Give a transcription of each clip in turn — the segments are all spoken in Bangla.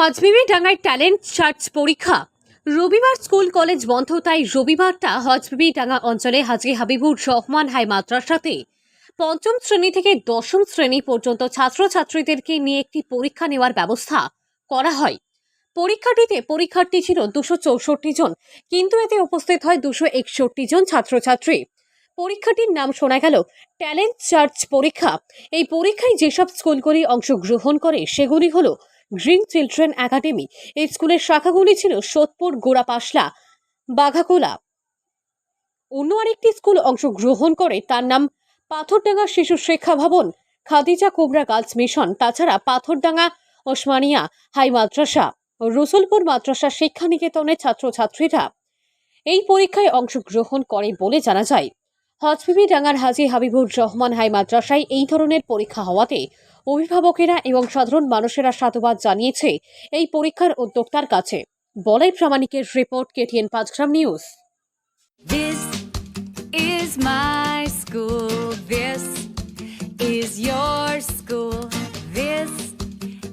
হজবিবি ডাঙ্গায় ট্যালেন্ট সার্চ পরীক্ষা। রবিবার স্কুল, কলেজ বন্ধ, তাই রবিবারটা হজবিবি ডাঙ্গা অঞ্চলে হাজি হাবিবুর রহমান হাই মাদ্রাসাতে পঞ্চম শ্রেণি থেকে দশম শ্রেণি পর্যন্ত ছাত্রছাত্রীদেরকে নিয়ে একটি পরীক্ষা নেওয়ার ব্যবস্থা করা হয়। পরীক্ষাটিতে পরীক্ষার্থী ছিল দুশো চৌষট্টি জন, কিন্তু এতে উপস্থিত হয় দুশো একষট্টি জন ছাত্রছাত্রী। পরীক্ষাটির নাম শোনা গেল, ট্যালেন্ট সার্চ পরীক্ষা। এই পরীক্ষায় যেসব স্কুলগুলি অংশগ্রহণ করে, সেগুলি হলো গ্রিন চিলড্রেন একাডেমি এই স্কুলের শাখাগুলি ছিল সোদপুর, গোড়াপাশলা, বাঘাকোলা। অন্য আরেকটি স্কুল অংশগ্রহণ করে, তার নাম পাথরডাঙ্গা শিশু শিক্ষা ভবন, খাদিজা কোবরা গার্লস মিশন, তাছাড়া পাথরডাঙ্গা, ওসমানিয়া হাই মাদ্রাসা রসুলপুর মাদ্রাসা শিক্ষা নিকেতনের ছাত্রছাত্রীরা এই পরীক্ষায় অংশগ্রহণ করে বলে জানা যায়। হজবিবি ডাঙ্গার হাজি হাবিবুর রহমান হাই মাদ্রাসায় এই ধরনের পরীক্ষা হওয়াতে অভিভাবকেরা এবং সাধারণ মানুষেরা সাধুবাদ জানিয়েছে এই পরীক্ষার উদ্যোক্তার কাছে বলাই প্রামাণিকের report KTN Panchgram news This is my school. This is your school. This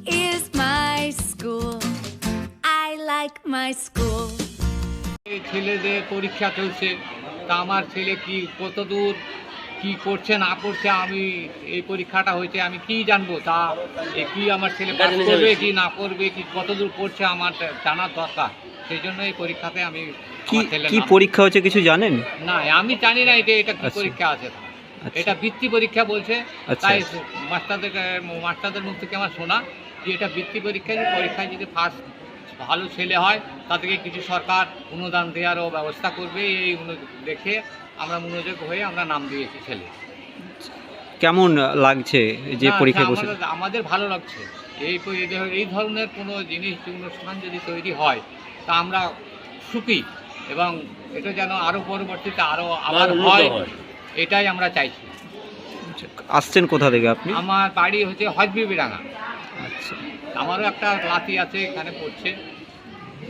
is my school. I like my school. ছেলেদের পরীক্ষা চলছে তা আমার ছেলে কি কতদূর কি করছে না করছে আমি এই পরীক্ষাটা হয়েছে আমি কি জানব? তা কি আমার ছেলে পাস করবে কি না করবে কি কতদূর করছে আমার জানার দরকার। সেই জন্য এই পরীক্ষাতে আমি কি কি পরীক্ষা হচ্ছে কিছু জানেন? না আমি জানি না এটা এটা কি আচ্ছা। পরীক্ষা আছে। আচ্ছা। এটা বৃত্তি পরীক্ষা বলছে। আচ্ছা। তাই মাস্টারদের মাস্টারদের মুখ থেকে আমার শোনা যে এটা বৃত্তি পরীক্ষা পরীক্ষায় যদি ফার্স্ট ভালো ছেলে হয় তাদেরকে কিছু সরকার অনুদান দেওয়ারও ব্যবস্থা করবে এই অনু- দেখে আমরা মনোযোগ হয়ে আমরা নাম দিয়েছি ছেলে। কেমন লাগছে যে না, পরীক্ষায় বসে আমাদের- ভালো লাগছে। এই এই ধরনের কোনো জিনিস অনুষ্ঠান যদি তৈরি হয় তা আমরা সুখী এবং এটা যেন আরও পরবর্তীতে আরও আবার হয় এটাই আমরা চাইছি। আসছেন কোথা থেকে আপনি? আমার বাড়ি হচ্ছে হজবিবিরাঙা আচ্ছা। আমারও একটা লাতি আছে এখানে পড়ছে।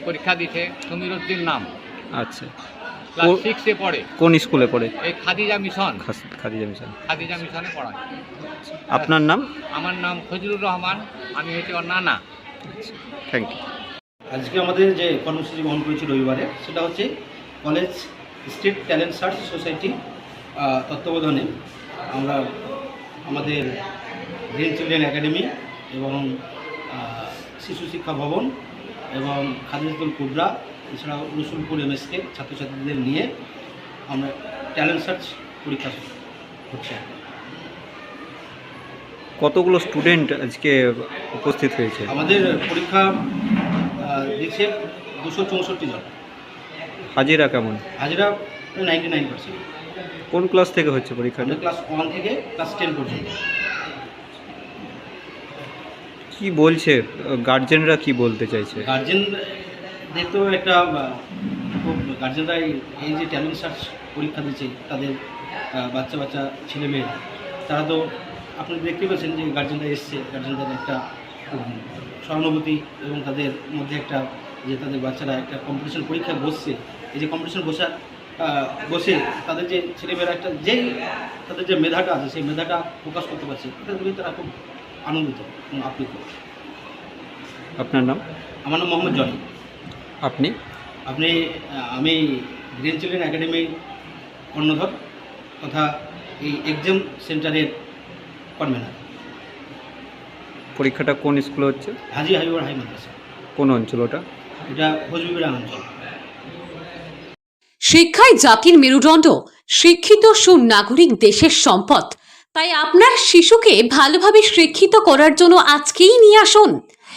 পরীক্ষা দিছে সমীর উদ্দিন নাম। আচ্ছা। ক্লাস সিক্সে পড়ে। কোন স্কুলে পড়ে? এই খাদিজা মিশন। খাদিজা মিশন। খাদিজা মিশনে পড়ায়। আপনার নাম? আমার নাম ফজলুর রহমান আমি হচ্ছে ওর নানা। থ্যাংক ইউ আজকে আমাদের যে কর্মসূচি গ্রহণ করেছি রবিবারে সেটা হচ্ছে college state talent search society তত্ত্বাবধানে আমরা আমাদের গ্রিন চিলড্রেন একাডেমি এবং শিশু শিক্ষা ভবন এবং খাদিজুল কুবরা এছাড়াও রসুলপুর এমএসকে ছাত্রছাত্রীদের নিয়ে আমরা ট্যালেন্ট সার্চ পরীক্ষা হচ্ছে। কতগুলো স্টুডেন্ট আজকে উপস্থিত হয়েছে? আমাদের পরীক্ষা দিচ্ছে দুশো চৌষট্টি জন। হাজিরা কেমন? হাজিরা নাইনটি নাইন পার্সেন্ট কোন ক্লাস থেকে হচ্ছে পরীক্ষাটা? আমাদের ক্লাস ওয়ান থেকে ক্লাস টেন পর্যন্ত। কি বলছে? গার্জেনরা কি বলতে চাইছে? গার্জেনদের তো একটা খুব গার্জেনরা এই- যে ট্যালেন্ট সার্চ পরীক্ষা দিচ্ছে তাদের বাচ্চা বাচ্চা ছেলে মেয়েরা তারা তো আপনি দেখতে পাচ্ছেন যে গার্জেনরা এসছে গার্জেনদের একটা সহানুভূতি এবং তাদের মধ্যে একটা যে তাদের বাচ্চারা একটা কম্পিটিশন পরীক্ষায় বসছে। এই যে কম্পিটিশন বসার বসে তাদের যে ছেলেমেয়েরা একটা যেই তাদের যে মেধাটা আছে সেই মেধাটা প্রকাশ করতে পারছে এটা দেখে তারা খুব আনন্দিত এবং আপ্লুত। আপনার নাম? আমার নাম মোহাম্মদ জনি। আপনি? আপনি আমি গ্রিন চিলড্রেন একাডেমি কর্ণধর তথা এই এক্সাম সেন্টারের কনভেনার। পরীক্ষাটা কোন স্কুলে হচ্ছে? হাজি হাবিবর হাই মাদ্রাসা। কোন অঞ্চল ওটা? এটা হজবিবিরা অঞ্চল। শিক্ষাই জাতির মেরুদণ্ড শিক্ষিত সুনাগরিক দেশের সম্পদ। তাই আপনার শিশুকে ভালোভাবে শিক্ষিত করার জন্য আজকেই নিয়ে আসুন।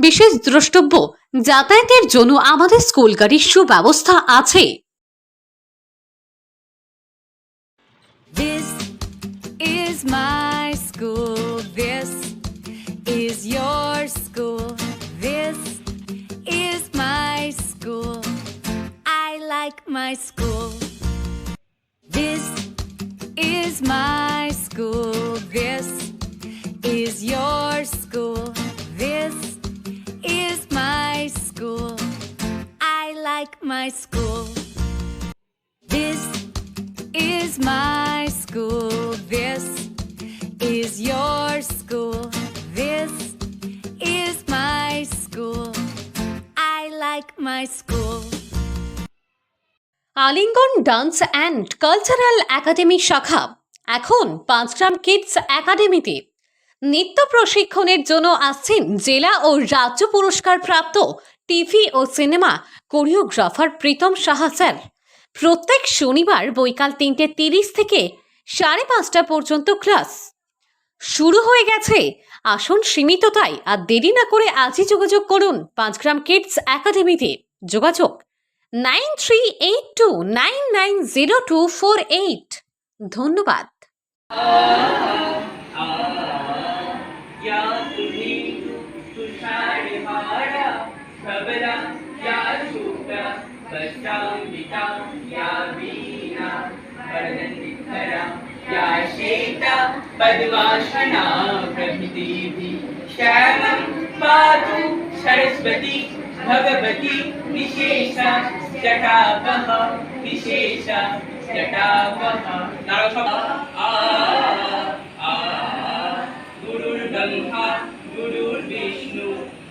বিশেষ দ্রষ্টব্য যাতায়াতের জন্য আমাদের স্কুল গাড়ির সুব্যবস্থা আছে। Is your school. My school. This is my school. This is your school. This is my school. I like my school. Alingan dance and cultural academy শাখা, এখন পাঁচগ্রাম কিডস একাডেমিতে নৃত্য প্রশিক্ষণের জন্য আসছেন জেলা ও রাজ্য পুরস্কার প্রাপ্ত টিভি ও cinema choreographer Pritam Saha sir. প্রত্যেক শনিবার বৈকাল তিনটে তিরিশ থেকে সাড়ে পাঁচটা পর্যন্ত ক্লাস। শুরু হয়ে গেছে। আসন সীমিত তাই আর দেরি না করে আজই যোগাযোগ করুন পাঁচগ্রাম কিডস একাডেমিতে। যোগাযোগ nine three eight two nine nine zero two four eight. ধন্যবাদ। पद्मासना प्रभृतिभिः श्यामं पातु सरस्वती भगवती विशेषा जटावः विशेषा जटावः आ आ गुरुर्ब्रह्मा गुरुर्विष्णु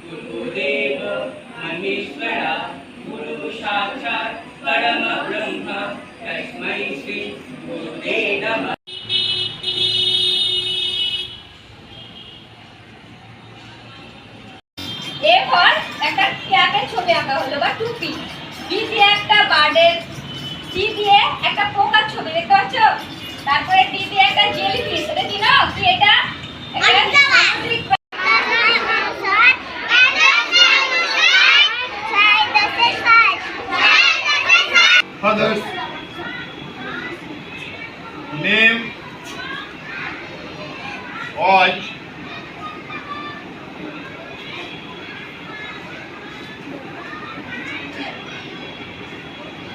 गुरुदेव महेश्वरा गुरु साक्षात् परम ब्रह्म तस्मै श्री गुरुदे नमः। এরপর একটা ক্যাপের ছবি আঁকা হলো বা টুপি। বি দিয়ে একটা বার্ডের সি দিয়ে একটা পোকার ছবি দেখতে পাচ্ছ? তারপরে ডি দিয়ে একটা জেলি ফিশ এটা কি না? কি এটা?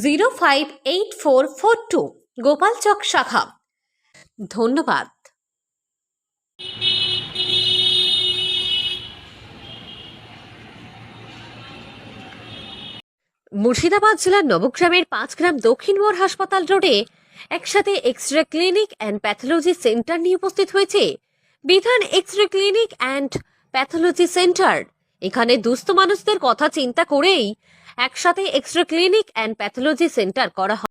Zero five eight four four two Gopalchak শাখা। ধন্যবাদ। মুর্শিদাবাদ জেলার নবগ্রামের পাঁচগ্রাম দক্ষিণ মোড় হাসপাতাল রোডে একসাথে X ray clinic and pathology centre নিয়ে উপস্থিত হয়েছে বিধান X ray clinic and pathology centre. এখানে দুস্থ মানুষদের কথা চিন্তা করেই একসাথে x-ray clinic and pathology centre করা হয়।